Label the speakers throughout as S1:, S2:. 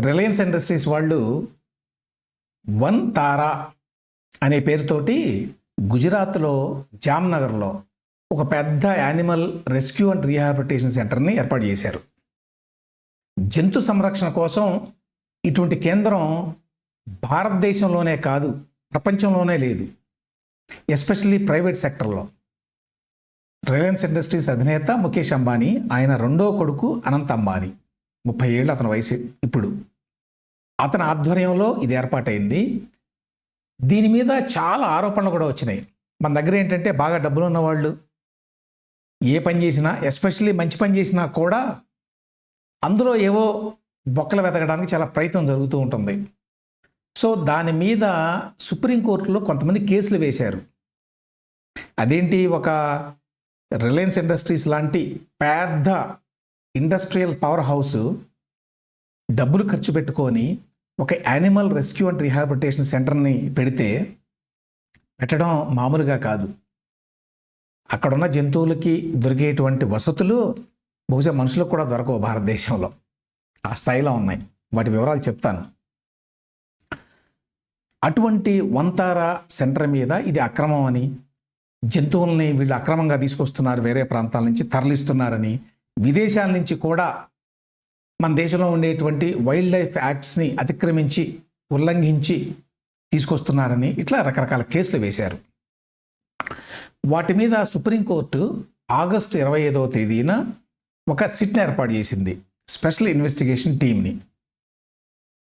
S1: Reliance Industries వాళ్ళు one తారా అనే పేరుతోటి గుజరాత్లో జామ్నగర్లో ఒక పెద్ద యానిమల్ రెస్క్యూ అండ్ రీహాబిలిటేషన్ సెంటర్ని ఏర్పాటు చేశారు. జంతు సంరక్షణ కోసం ఇటువంటి కేంద్రం భారతదేశంలోనే కాదు ప్రపంచంలోనే లేదు. ఎస్పెషల్లీ ప్రైవేట్ సెక్టర్లో. రిలయన్స్ ఇండస్ట్రీస్ అధినేత ముఖేష్ అంబానీ ఆయన రెండో కొడుకు అనంత్ అంబానీ. ముప్పై ఏళ్ళు అతని వయసు ఇప్పుడు. అతని ఆధ్వర్యంలో ఇది ఏర్పాటైంది. దీని మీద చాలా ఆరోపణలు కూడా వచ్చినాయి. మన దగ్గర ఏంటంటే బాగా డబ్బులు ఉన్నవాళ్ళు. ఏ పని చేసినా ఎస్పెషల్లీ మంచి పని చేసినా కూడా అందులో ఏవో బొక్కలు వెతకడానికి చాలా ప్రయత్నం జరుగుతూ ఉంటుంది. సో దాని మీద సుప్రీంకోర్టులో కొంతమంది కేసులు వేశారు. అదేంటి ఒక రిలయన్స్ ఇండస్ట్రీస్ లాంటి పెద్ద ఇండస్ట్రియల్ పవర్ హౌస్ డబ్బులు ఖర్చు పెట్టుకొని ఒక యానిమల్ రెస్క్యూ అండ్ రీహాబిలిటేషన్ సెంటర్ని పెడితే పెట్టడం మామూలుగా కాదు. అక్కడున్న జంతువులకి దొరికేటువంటి వసతులు బహుశా మనుషులకు కూడా దొరకవు భారతదేశంలో. ఆ స్థాయిలో ఉన్నాయి. వాటి వివరాలు చెప్తాను. అటువంటి వంతారా సెంటర్ మీద ఇది అక్రమం అని జంతువుల్ని వీళ్ళు అక్రమంగా తీసుకొస్తున్నారు వేరే ప్రాంతాల నుంచి తరలిస్తున్నారని విదేశాల నుంచి కూడా మన దేశంలో ఉండేటువంటి వైల్డ్ లైఫ్ యాక్ట్స్ని అతిక్రమించి ఉల్లంఘించి తీసుకొస్తున్నారని ఇట్లా రకరకాల కేసులు వేశారు. వాటి మీద సుప్రీంకోర్టు ఆగస్టు ఇరవై ఐదవ తేదీన ఒక సిట్ని ఏర్పాటు చేసింది స్పెషల్ ఇన్వెస్టిగేషన్ టీంని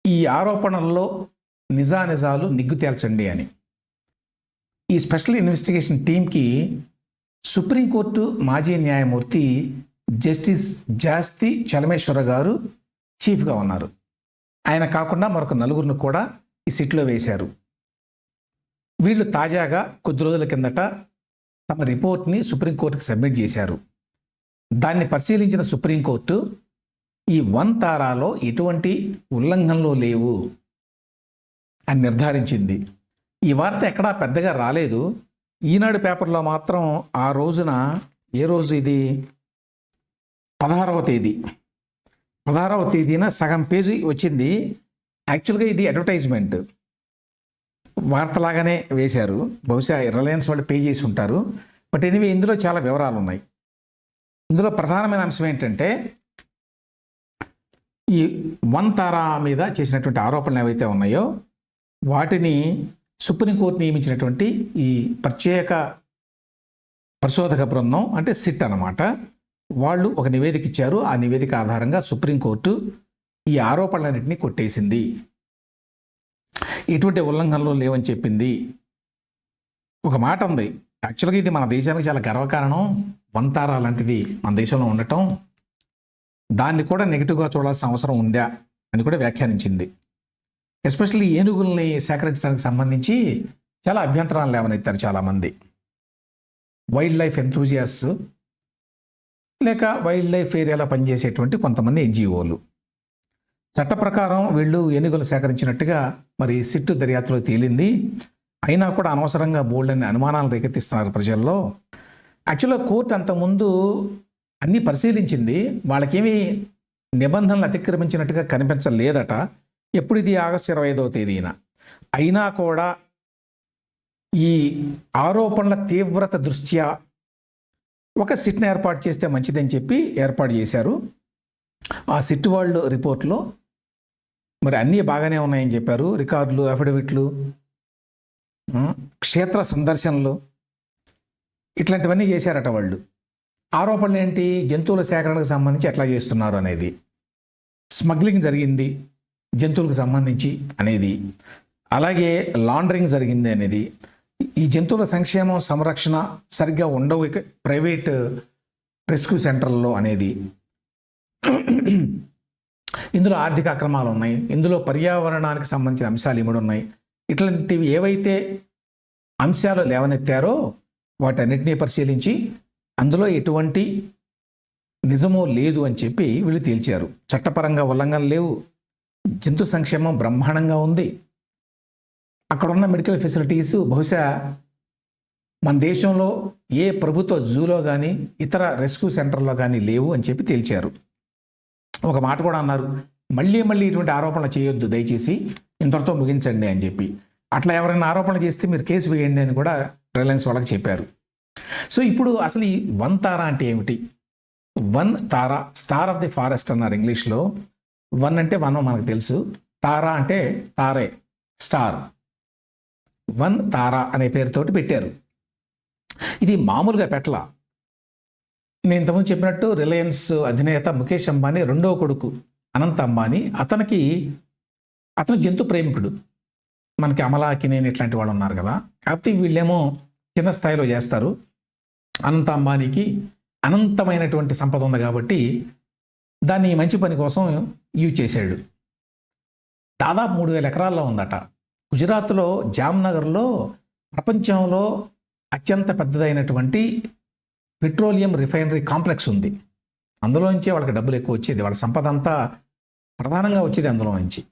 S1: ఈ ఆరోపణల్లో నిజానిజాలు నిగ్గు తేల్చండి అని. ఈ స్పెషల్ ఇన్వెస్టిగేషన్ టీంకి సుప్రీంకోర్టు మాజీ న్యాయమూర్తి జస్టిస్ జాస్తి చలమేశ్వర గారు చీఫ్గా ఉన్నారు. ఆయన కాకుండా మరొక నలుగురిని కూడా ఈ సిట్లో వేశారు. వీళ్ళు తాజాగా కొద్ది రోజుల కిందట తమ రిపోర్ట్ని సుప్రీంకోర్టుకి సబ్మిట్ చేశారు. దాన్ని పరిశీలించిన సుప్రీంకోర్టు ఈ వన్ తారాలో ఎటువంటి ఉల్లంఘనలు లేవు అని నిర్ధారించింది. ఈ వార్త ఎక్కడా పెద్దగా రాలేదు. ఈనాడు పేపర్లో మాత్రం ఆ రోజున ఏ రోజు ఇది? పదహారవ తేదీ. పదహారవ తేదీన సగం పేజీ వచ్చింది. యాక్చువల్గా ఇది అడ్వర్టైజ్మెంట్. వార్తలాగానే వేశారు. బహుశా రిలయన్స్ వాళ్ళు పే చేసి ఉంటారు. బట్ ఎనివే ఇందులో చాలా వివరాలు ఉన్నాయి ఇందులో ప్రధానమైన అంశం ఏంటంటే ఈ వన్ తారా మీద చేసినటువంటి ఆరోపణలు ఏవైతే ఉన్నాయో వాటిని సుప్రీంకోర్టు నియమించినటువంటి ఈ ప్రత్యేక పరిశోధక బృందం అంటే సిట్ అన్నమాట వాళ్ళు ఒక నివేదిక ఇచ్చారు. ఆ నివేదిక ఆధారంగా సుప్రీంకోర్టు ఈ ఆరోపణలన్నింటినీ కొట్టేసింది. ఎటువంటి ఉల్లంఘనలు లేవని చెప్పింది. ఒక మాట ఉంది. యాక్చువల్గా ఇది మన దేశానికి చాలా గర్వకారణం. వంతారా లాంటిది మన దేశంలో ఉండటం. దాన్ని కూడా నెగిటివ్గా చూడాల్సిన అవసరం ఉందా అని కూడా వ్యాఖ్యానించింది. ఎస్పెషల్లీ ఏనుగుల్ని సేకరించడానికి సంబంధించి చాలా అభ్యంతరాలు లేవనెత్తారు చాలామంది. వైల్డ్ లైఫ్ ఎంతూజియాస్ లేక వైల్డ్ లైఫ్ ఏరియాలో పనిచేసేటువంటి కొంతమంది ఎన్జిఓలు. చట్ట ప్రకారం వీళ్ళు ఏనుగులు సేకరించినట్టుగా మరి సిట్టు దర్యాప్తులో తేలింది. అయినా కూడా అనవసరంగా బోల్డ్ అనుమానాలు రేకెత్తిస్తున్నారు ప్రజల్లో. యాక్చువల్గా కోర్టు అంతకుముందు అన్నీ పరిశీలించింది. వాళ్ళకేమీ నిబంధనలు అతిక్రమించినట్టుగా కనిపించలేదట. ఎప్పుడు ఇది? ఆగస్టు ఇరవై ఐదవ తేదీన. అయినా కూడా ఈ ఆరోపణల తీవ్రత దృష్ట్యా ఒక సిట్ని ఏర్పాటు చేస్తే మంచిదని చెప్పి ఏర్పాటు చేశారు. ఆ సిట్ వాళ్ళు రిపోర్ట్లో మరి అన్నీ బాగానే ఉన్నాయని చెప్పారు. రికార్డులు అఫిడవిట్లు క్షేత్ర సందర్శనలు ఇట్లాంటివన్నీ చేశారట వాళ్ళు. ఆరోపణలు ఏంటి? జంతువుల సేకరణకు సంబంధించి ఎట్లా చేస్తున్నారు అనేది స్మగ్లింగ్ జరిగింది జంతువులకు సంబంధించి అనేది అలాగే లాండరింగ్ జరిగింది అనేది ఈ జంతువుల సంక్షేమం సంరక్షణ సరిగ్గా ఉండవు. ఇక ప్రైవేట్ రెస్క్యూ సెంటర్లో అనేది ఇందులో ఆర్థిక అక్రమాలు ఉన్నాయి. ఇందులో పర్యావరణానికి సంబంధించిన అంశాలు ఇమిడి ఉన్నాయి. ఇట్లాంటివి ఏవైతే అంశాలు లేవనెత్తారో వాటన్నిటినీ పరిశీలించి అందులో ఎటువంటి నిజమో లేదు అని చెప్పి వీళ్ళు తేల్చారు. చట్టపరంగా ఉల్లంఘన లేవు. జంతు సంక్షేమం బ్రహ్మాండంగా ఉంది. అక్కడ ఉన్న మెడికల్ ఫెసిలిటీస్ బహుశా మన దేశంలో ఏ ప్రభుత్వ జూలో కానీ ఇతర రెస్క్యూ సెంటర్లో కానీ లేవు అని చెప్పి తేల్చారు. ఒక మాట కూడా అన్నారు. మళ్ళీ మళ్ళీ ఇటువంటి ఆరోపణలు చేయొద్దు దయచేసి. ఇంతటితో ముగించండి అని చెప్పి. అట్లా ఎవరైనా ఆరోపణలు చేస్తే మీరు కేసు వేయండి అని కూడా రిలయన్స్ వాళ్ళకి చెప్పారు. సో ఇప్పుడు అసలు ఈ వన్ తారా అంటే ఏమిటి? Vantara star of the forest అన్నారు ఇంగ్లీష్లో. వన్ అంటే వన్ మనకు తెలుసు. తారా అంటే తారే స్టార్. వన్ తారా అనే పేరుతోటి పెట్టారు. ఇది మామూలుగా పెట్టల. నేను ఇంతకుముందు చెప్పినట్టు రిలయన్స్ అధినేత ముఖేష్ అంబానీ రెండో కొడుకు అనంత అంబానీ అతనికి అతను జంతు ప్రేమికుడు. మనకి అమలాకి నేను ఇట్లాంటి వాళ్ళు ఉన్నారు కదా. కాకపోతే వీళ్ళేమో చిన్న స్థాయిలో చేస్తారు. అనంత అంబానీకి అనంతమైనటువంటి సంపద ఉంది కాబట్టి దాన్ని మంచి పని కోసం యూజ్ చేశాడు. దాదాపు మూడు వేల ఎకరాల్లో ఉందట. గుజరాత్లో జామ్నగర్లో ప్రపంచంలో అత్యంత పెద్దదైనటువంటి పెట్రోలియం రిఫైనరీ కాంప్లెక్స్ ఉంది. అందులో నుంచే వాళ్ళకి డబ్బులు ఎక్కువ వచ్చేది. వాళ్ళ సంపద అంతా ప్రధానంగా వచ్చేది అందులో నుంచి.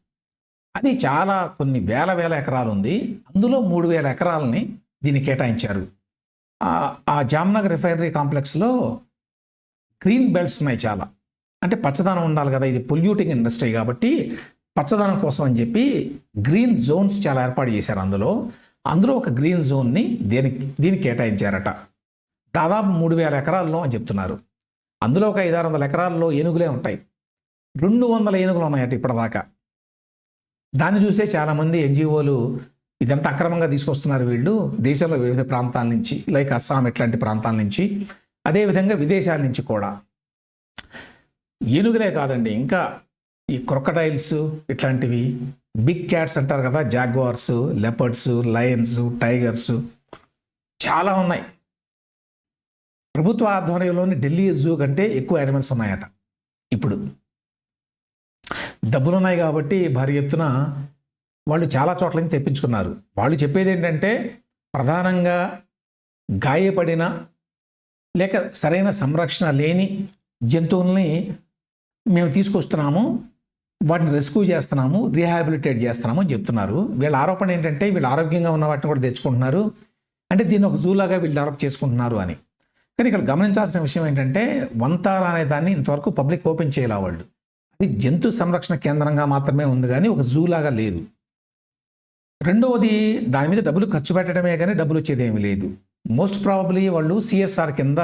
S1: అది చాలా కొన్ని వేల వేల ఎకరాలు ఉంది. అందులో మూడు వేల ఎకరాలని దీన్ని కేటాయించారు. ఆ- ఆ జామ్నగర్ రిఫైనరీ కాంప్లెక్స్లో గ్రీన్ బెల్ట్స్ ఉన్నాయి చాలా. అంటే పచ్చదనం ఉండాలి కదా. ఇది పొల్యూటింగ్ ఇండస్ట్రీ కాబట్టి పచ్చదనం కోసం అని చెప్పి గ్రీన్ జోన్స్ చాలా ఏర్పాటు చేశారు అందులో. అందులో ఒక గ్రీన్ జోన్ని దేనికి దీనికి కేటాయించారట. దాదాపు మూడు వేల ఎకరాల్లో అని చెప్తున్నారు. అందులో ఒక ఐదారు వందల ఎకరాల్లో ఏనుగులే ఉంటాయి. రెండు వందల ఏనుగులు ఉన్నాయట ఇప్పటిదాకా. దాన్ని చూసే చాలామంది ఎన్జిఓలు ఇదంతా అక్రమంగా తీసుకొస్తున్నారు వీళ్ళు. దేశంలో వివిధ ప్రాంతాల నుంచి లైక్ అస్సాం ఇట్లాంటి ప్రాంతాల నుంచి అదేవిధంగా విదేశాల నుంచి కూడా. ఏనుగులే కాదండి ఇంకా ఈ క్రొకటైల్స్ ఇట్లాంటివి బిగ్ క్యాట్స్ అంటారు కదా జాగ్వార్స్ లెపర్డ్స్ లయన్స్ టైగర్స్ చాలా ఉన్నాయి. ప్రభుత్వ ఆధ్వర్యంలోని ఢిల్లీ జూ కంటే ఎక్కువ యానిమల్స్ ఉన్నాయట ఇప్పుడు. డబ్బులు ఉన్నాయి కాబట్టి భారీ ఎత్తున వాళ్ళు చాలా చోట్ల నుంచి తెప్పించుకున్నారు. వాళ్ళు చెప్పేది ఏంటంటే ప్రధానంగా గాయపడిన లేక సరైన సంరక్షణ లేని జంతువుల్ని మేము తీసుకొస్తున్నాము వాటిని రెస్క్యూ చేస్తున్నాము రీహాబిలిటేట్ చేస్తున్నాము అని చెప్తున్నారు. వీళ్ళ ఆరోపణ ఏంటంటే వీళ్ళు ఆరోగ్యంగా ఉన్న వాటిని కూడా తెచ్చుకుంటున్నారు. అంటే దీన్ని ఒక జూలాగా వీళ్ళు డెవలప్ చేసుకుంటున్నారు అని. కానీ ఇక్కడ గమనించాల్సిన విషయం ఏంటంటే వంతాల అనే దాన్ని ఇంతవరకు పబ్లిక్ ఓపెన్ చేయాల వాళ్ళు. అది జంతు సంరక్షణ కేంద్రంగా మాత్రమే ఉంది కానీ ఒక జూ లాగా లేదు. రెండవది దాని మీద డబ్బులు ఖర్చు పెట్టడమే కానీ డబ్బులు వచ్చేది ఏమీ లేదు. మోస్ట్ ప్రాబబ్లీ వాళ్ళు సిఎస్ఆర్ కింద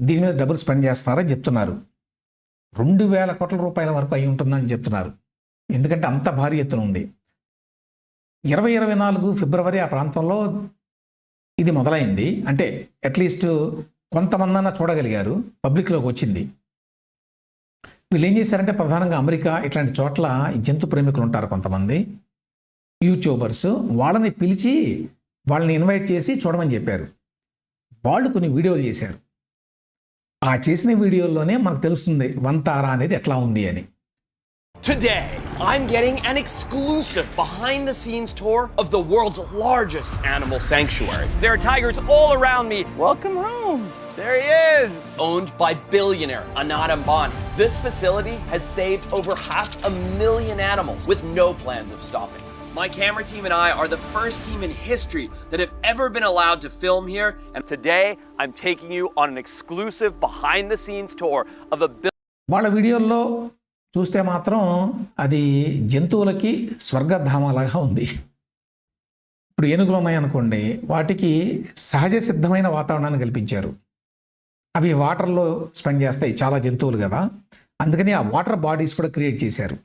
S1: దీని మీద డబ్బులు స్పెండ్ చేస్తారని చెప్తున్నారు. రెండు వేల కోట్ల రూపాయల వరకు అయి ఉంటుందని చెప్తున్నారు. ఎందుకంటే అంత భారీ ఎత్తున ఉంది. ఇరవై ఇరవై నాలుగు ఫిబ్రవరి ఆ ప్రాంతంలో ఇది మొదలైంది. అంటే అట్లీస్ట్ కొంతమందన్న చూడగలిగారు. పబ్లిక్లోకి వచ్చింది. వీళ్ళు ఏం చేశారంటే ప్రధానంగా అమెరికా ఇట్లాంటి చోట్ల ఈ జంతు ప్రేమికులు ఉంటారు కొంతమంది. యూట్యూబర్స్ వాళ్ళని పిలిచి వాళ్ళని ఇన్వైట్ చేసి చూడమని చెప్పారు. వాళ్ళు కొన్ని వీడియోలు చేశారు. ఆ చేసిన వీడియోల్లోనే మనకు తెలుస్తుంది వంతారా అనేది ఎట్లా ఉంది అని
S2: Today, I'm getting an exclusive behind the scenes tour of the world's largest animal sanctuary. There are tigers all around me. Welcome home. There he is. Owned by billionaire Anand Ambani. This facility has saved over half a million animals with no plans of stopping. My camera team and I are the first team in history that have ever been allowed to film here, and today I'm taking you on an exclusive behind the scenes tour of a
S1: వాళ్ళ వీడియోల్లో చూస్తే మాత్రం అది జంతువులకి స్వర్గధామలాగా ఉంది ఇప్పుడు ఏనుగులు ఉన్నాయనుకోండి వాటికి సహజ సిద్ధమైన వాతావరణాన్ని కల్పించారు అవి వాటర్లో స్పెండ్ చేస్తాయి చాలా జంతువులు కదా అందుకని ఆ వాటర్ బాడీస్ కూడా క్రియేట్ చేశారు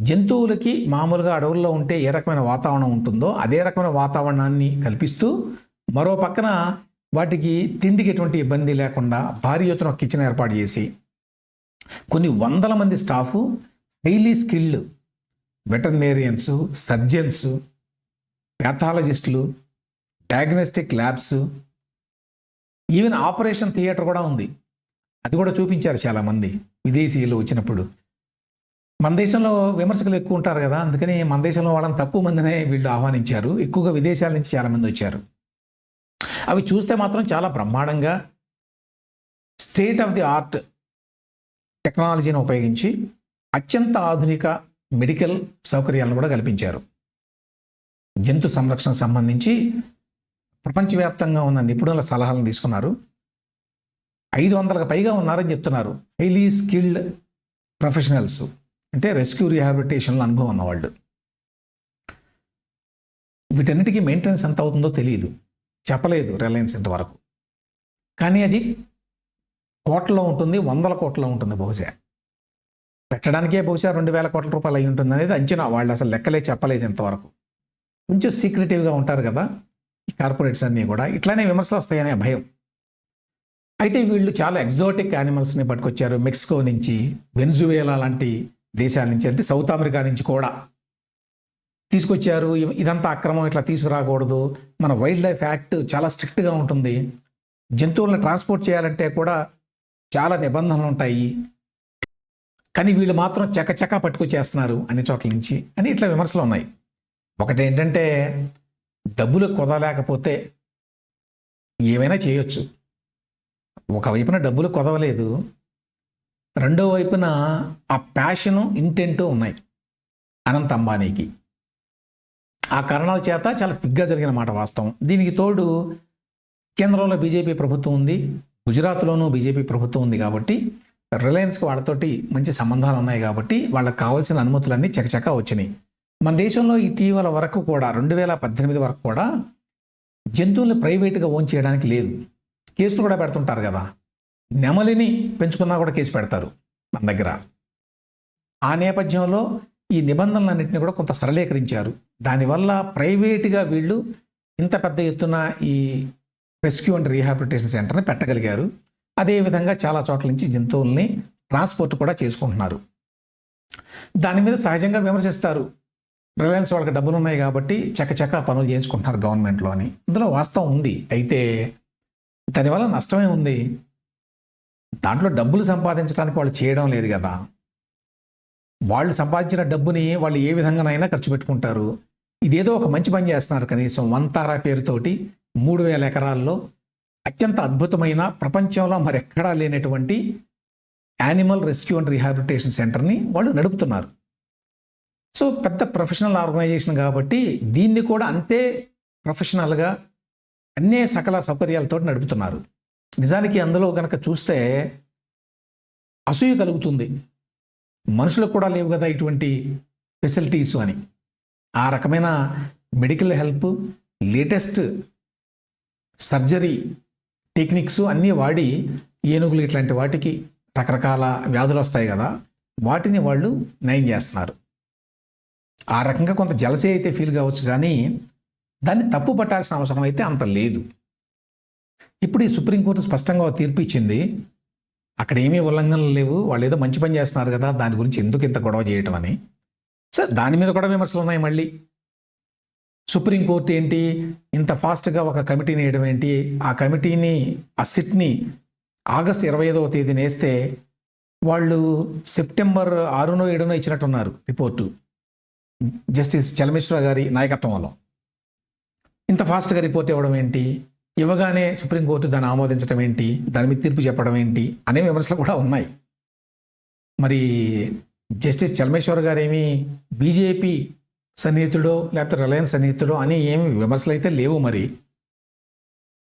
S1: జంతువులకి మామూలుగా అడవుల్లో ఉంటే ఏ రకమైన వాతావరణం ఉంటుందో అదే రకమైన వాతావరణాన్ని కల్పిస్తూ మరో పక్కన వాటికి తిండికి ఎటువంటి ఇబ్బంది లేకుండా భారీ ఎత్తున కిచెన్ ఏర్పాటు చేసి కొన్ని వందల మంది staff highly skilled veterinarians surgeons ప్యాథాలజిస్టులు diagnostic labs even operation theatre కూడా ఉంది. అది కూడా చూపించారు చాలామంది. విదేశీయులు వచ్చినప్పుడు. మన దేశంలో విమర్శకులు ఎక్కువ ఉంటారు కదా అందుకని మన దేశంలో వాళ్ళని తక్కువ మందినే వీళ్ళు ఆహ్వానించారు. ఎక్కువగా విదేశాల నుంచి చాలామంది వచ్చారు. అవి చూస్తే మాత్రం చాలా బ్రహ్మాండంగా స్టేట్ ఆఫ్ ది ఆర్ట్ టెక్నాలజీని ఉపయోగించి అత్యంత ఆధునిక మెడికల్ సౌకర్యాలను కూడా కల్పించారు. జంతు సంరక్షణ సంబంధించి ప్రపంచవ్యాప్తంగా ఉన్న నిపుణుల సలహాలను తీసుకున్నారు. ఐదు వందలకు పైగా ఉన్నారని చెప్తున్నారు. హైలీ స్కిల్డ్ ప్రొఫెషనల్స్ అంటే రెస్క్యూ రీహాబిలిటేషన్లో అనుభవం ఉన్నవాళ్ళు వీటన్నిటికీ మెయింటెనెన్స్ ఎంత అవుతుందో తెలియదు చెప్పలేదు రిలయన్స్ ఇంతవరకు. కానీ అది కోట్లలో ఉంటుంది వందల కోట్లలో ఉంటుంది బహుశా. పెట్టడానికే బహుశా రెండు వేల కోట్ల రూపాయలు అయి ఉంటుంది అనేది అంచనా. వాళ్ళు అసలు లెక్కలే చెప్పలేదు ఇంతవరకు. కొంచెం సీక్రెటివ్గా ఉంటారు కదా ఈ కార్పొరేట్స్ అన్నీ కూడా. ఇట్లానే విమర్శలు వస్తాయనే భయం. అయితే వీళ్ళు చాలా ఎగ్జాటిక్ యానిమల్స్ని పట్టుకొచ్చారు. మెక్సికో నుంచి వెనుజువేలా లాంటి దేశాల నుంచి అంటే సౌత్ అమెరికా నుంచి కూడా తీసుకొచ్చారు. ఇదంతా అక్రమం ఇట్లా తీసుకురాకూడదు. మన వైల్డ్ లైఫ్ యాక్ట్ చాలా స్ట్రిక్ట్గా ఉంటుంది. జంతువులను ట్రాన్స్పోర్ట్ చేయాలంటే కూడా చాలా నిబంధనలు ఉంటాయి. కానీ వీళ్ళు మాత్రం చకచకా పట్టుకొచ్చేస్తున్నారు అన్ని చోట్ల నుంచి అని ఇట్లా విమర్శలు ఉన్నాయి. ఒకటి ఏంటంటే డబ్బులు కుదవలేకపోతే ఏమైనా చేయొచ్చు. ఒకవైపున డబ్బులు కుదవలేదు. రెండో వైపున ఆ ప్యాషను ఇంటెంటు ఉన్నాయి. అనంత్ అంబానీకి. ఆ కారణాల చేత చాలా క్విక్గా జరిగిన మాట వాస్తవం. దీనికి తోడు కేంద్రంలో బీజేపీ ప్రభుత్వం ఉంది గుజరాత్లోనూ బీజేపీ ప్రభుత్వం ఉంది కాబట్టి రిలయన్స్కి వాళ్ళతోటి మంచి సంబంధాలు ఉన్నాయి కాబట్టి వాళ్ళకి కావాల్సిన అనుమతులన్నీ చకచకా వచ్చినాయి. మన దేశంలో ఇటీవల వరకు కూడా రెండు వేల పద్దెనిమిది వరకు కూడా జంతువుల్ని ప్రైవేట్గా ఓన్ చేయడానికి లేదు. కేసులు కూడా పెడుతుంటారు కదా. నెమలిని పెంచుకున్నా కూడా కేసు పెడతారు మన దగ్గర. ఆ నేపథ్యంలో ఈ నిబంధనలన్నింటినీ కూడా కొంత సరళీకరించారు. దానివల్ల ప్రైవేటుగా వీళ్ళు ఇంత పెద్ద ఎత్తున ఈ రెస్క్యూ అండ్ రీహాబిలిటేషన్ సెంటర్ని పెట్టగలిగారు. అదేవిధంగా చాలా చోట్ల నుంచి జంతువుల్ని ట్రాన్స్పోర్ట్ కూడా చేసుకుంటున్నారు. దాని మీద సహజంగా విమర్శిస్తారు. రిలయన్స్ వాళ్ళకి డబ్బులు ఉన్నాయి కాబట్టి చకచక పనులు చేయించుకుంటున్నారు గవర్నమెంట్లో అని ఇందులో వాస్తవం ఉంది. అయితే దానివల్ల నష్టమే ఉంది. దాంట్లో డబ్బులు సంపాదించడానికి వాళ్ళు చేయడం లేదు కదా. వాళ్ళు సంపాదించిన డబ్బుని వాళ్ళు ఏ విధంగానైనా ఖర్చు పెట్టుకుంటారు. ఇదేదో ఒక మంచి పని చేస్తున్నారు కనీసం వంతారా పేరుతోటి మూడు వేల ఎకరాల్లో అత్యంత అద్భుతమైన ప్రపంచంలో మరెక్కడా లేనటువంటి యానిమల్ రెస్క్యూ అండ్ రీహాబిలిటేషన్ సెంటర్ని వాళ్ళు నడుపుతున్నారు. సో పెద్ద ప్రొఫెషనల్ ఆర్గనైజేషన్ కాబట్టి దీన్ని కూడా అంతే ప్రొఫెషనల్గా అన్నే సకల సౌకర్యాలతో నడుపుతున్నారు. నిజానికి అందులో కనుక చూస్తే అసూయ కలుగుతుంది. మనుషులకు కూడా లేవు కదా ఇటువంటి ఫెసిలిటీస్ అని. ఆ రకమైన medical help latest surgery techniques అన్నీ వాడి ఏనుగులు ఇట్లాంటి వాటికి రకరకాల వ్యాధులు వస్తాయి కదా వాటిని వాళ్ళు నయం చేస్తున్నారు. ఆ రకంగా కొంత జలసే అయితే ఫీల్ కావచ్చు కానీ దాన్ని తప్పు పట్టాల్సిన అవసరం అయితే అంత లేదు. ఇప్పుడు ఈ సుప్రీంకోర్టు స్పష్టంగా తీర్పు ఇచ్చింది. అక్కడ ఏమీ ఉల్లంఘనలు లేవు. వాళ్ళు ఏదో మంచి పని చేస్తున్నారు కదా. దాని గురించి ఎందుకు ఇంత గొడవ చేయటం అని. సార్ దాని మీద కూడా విమర్శలు ఉన్నాయి మళ్ళీ. సుప్రీంకోర్టు ఏంటి? ఇంత ఫాస్ట్గా ఒక కమిటీని వేయడం ఏంటి? ఆ కమిటీని ఆ సిట్ని ఆగస్ట్ ఇరవై ఐదవ తేదీన వేస్తే వాళ్ళు సెప్టెంబర్ ఆరునో ఏడునో ఇచ్చినట్టున్నారు రిపోర్టు. జస్టిస్ చలమేశ్వర గారి నాయకత్వంలో. ఇంత ఫాస్ట్గా రిపోర్ట్ ఇవ్వడం ఏంటి? ఇవ్వగానే సుప్రీంకోర్టు దాన్ని ఆమోదించడం ఏంటి? దాని మీద తీర్పు చెప్పడం ఏంటి? అనే విమర్శలు కూడా ఉన్నాయి. మరి జస్టిస్ చలమేశ్వర్ గారు ఏమి బీజేపీ సన్నిహితుడో లేకపోతే రిలయన్స్ సన్నిహితుడో అని ఏమి విమర్శలు అయితే లేవు మరి.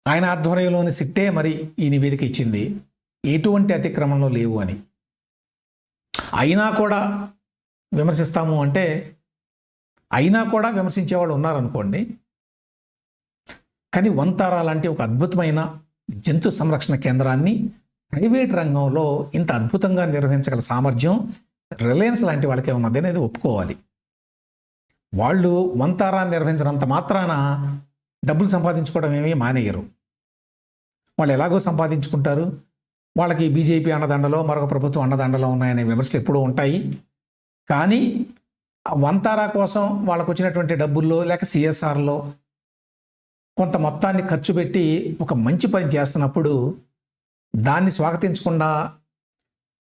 S1: ఆయన ఆధ్వర్యంలోని సిట్టే మరి ఈ నివేదిక ఇచ్చింది. ఎటువంటి అతిక్రమంలో లేవు అని. అయినా కూడా విమర్శిస్తాము అంటే అయినా కూడా విమర్శించేవాళ్ళు ఉన్నారనుకోండి కానీ వంతారా లాంటి ఒక అద్భుతమైన జంతు సంరక్షణ కేంద్రాన్ని ప్రైవేట్ రంగంలో ఇంత అద్భుతంగా నిర్వహించగల సామర్థ్యం రిలయన్స్ లాంటి వాళ్ళకే ఉన్నది అనేది ఒప్పుకోవాలి. వాళ్ళు వంతారా నిర్వహించినంత మాత్రాన డబ్బులు సంపాదించుకోవడం ఏమీ మానేయరు. వాళ్ళు ఎలాగో సంపాదించుకుంటారు. వాళ్ళకి బీజేపీ అన్నదండలో మరొక ప్రభుత్వం అన్నదండలో ఉన్నాయనే విమర్శలు ఎప్పుడూ ఉంటాయి. కానీ వంతారా కోసం వాళ్ళకు వచ్చినటువంటి డబ్బుల్లో లేక సిఎస్ఆర్లో కొంత మొత్తాన్ని ఖర్చు పెట్టి ఒక మంచి పని చేస్తున్నప్పుడు దాన్ని స్వాగతించకుండా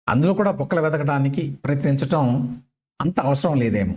S1: అందులో కూడా పొక్కలు వెతకడానికి ప్రయత్నించటం అంత అవసరం లేదేమో.